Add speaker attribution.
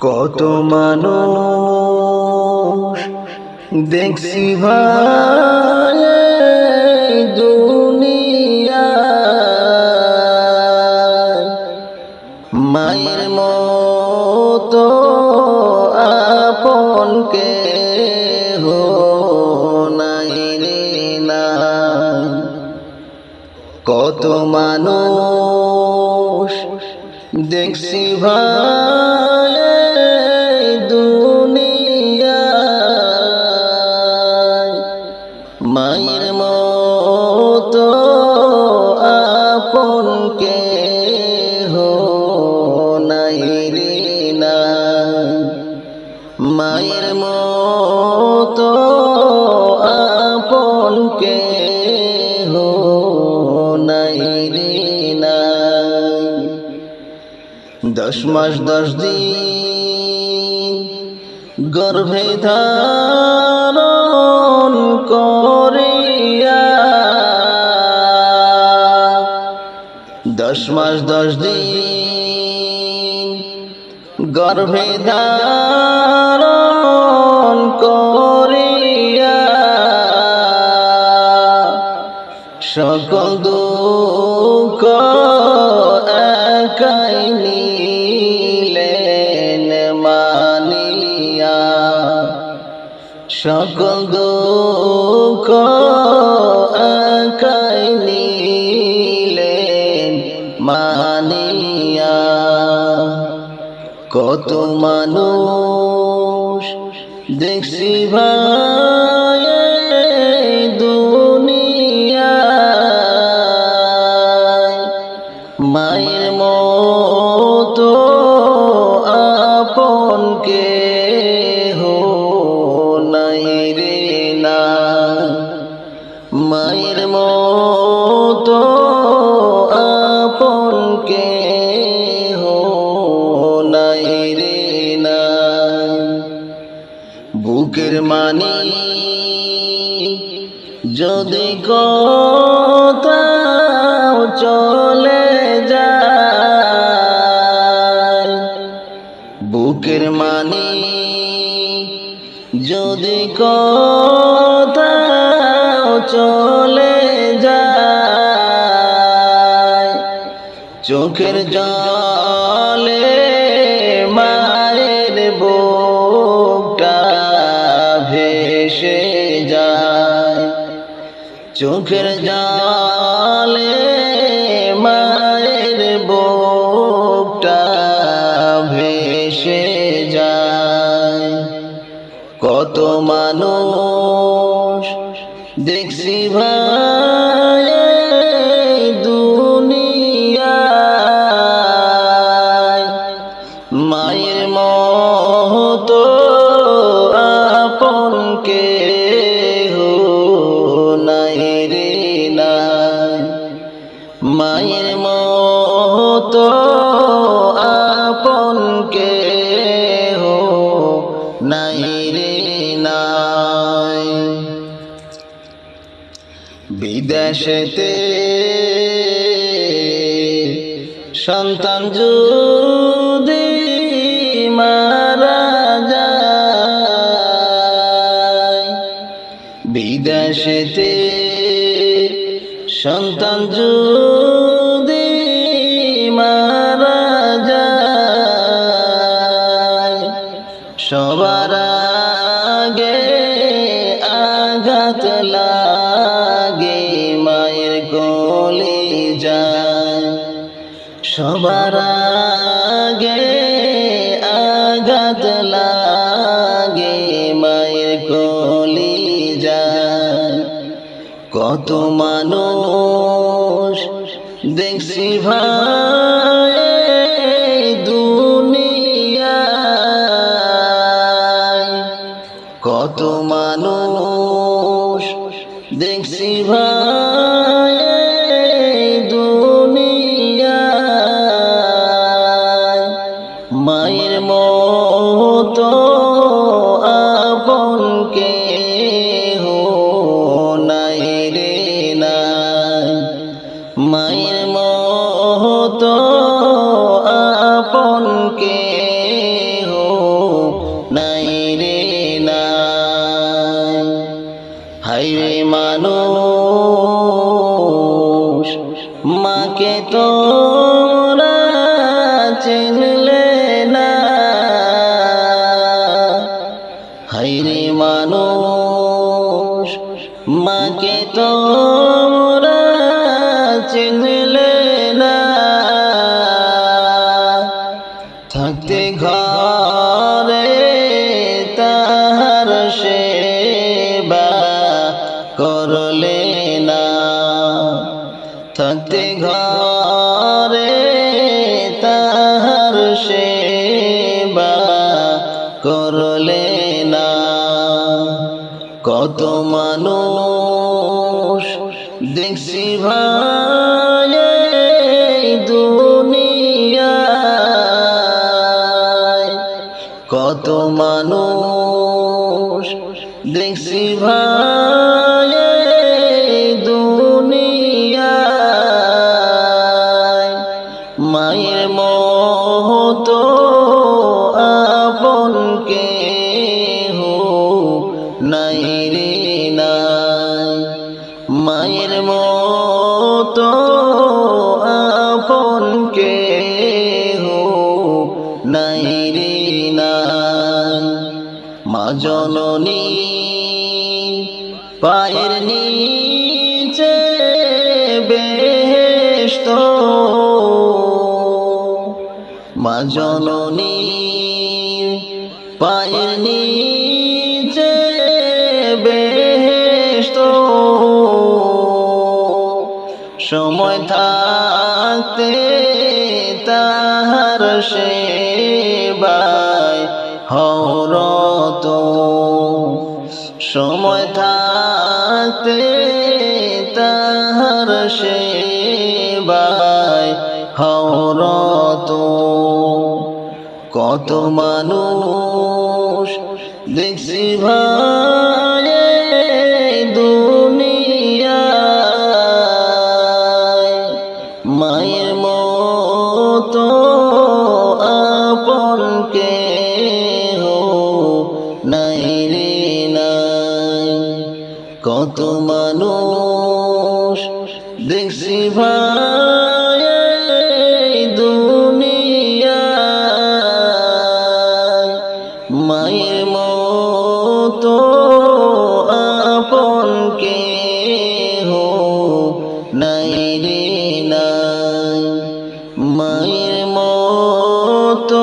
Speaker 1: কত মানুষ দেখছি ভাই দুনিয়া মায়ের মতো আপনকে হো নাই নাই। কত মানুষ দেখছি ভাই মায়ের মতো আপনকে হো নাই রে দশ মাস, দশ দিন গর্ভে ধারণ করিয়া দশ মাস, দশ দিন গর্ভে ধারণ সকল দুঃখ একাই নিলেন মানিয়া। সকল দুঃখ একাই নিলেন মানিয়া। কত মানুষ দেখছি ভাই মায়ের মতো আপনকে হো নাই রে না বুকের মানি যদি কোথাও চলে যায় বুকের মানি যদি কোথাও চলে যায়। চোখের জলে মায়ের বোটা ভেসে যায়। চোখের জলে মায়ের মতো আপনকে হো নাই রে নাই। বিদেশেতে সন্তান যদি মারা যায় বিদেশেতে সন্তান যদি সবার আগে আঘাত লাগে মায়ের কলি যায় কত মানুষ মায়ের মতো আপনকে হো নাই রে নাই। মায়ের মতো আপনকে করলে না। কত মানুষ দেখছি ভাই দুনিয়া কত মানুষ দেখছি ভাই নাই রে নাই। মায়ের মতো আপন কে হো নাই রে নাই। মা জননী পায়ের নিচে বেহেস্ত মা জননী পায়ের সেবায় হরত সময় থাকতে তাহার সেবায় হরত কত মানুষ দেখছি ভাই মানুষ দেখছি ভাই এই দুনিয়ায়। মায়ের মতো আপন কে হো নাই রে নাই। মায়ের মতো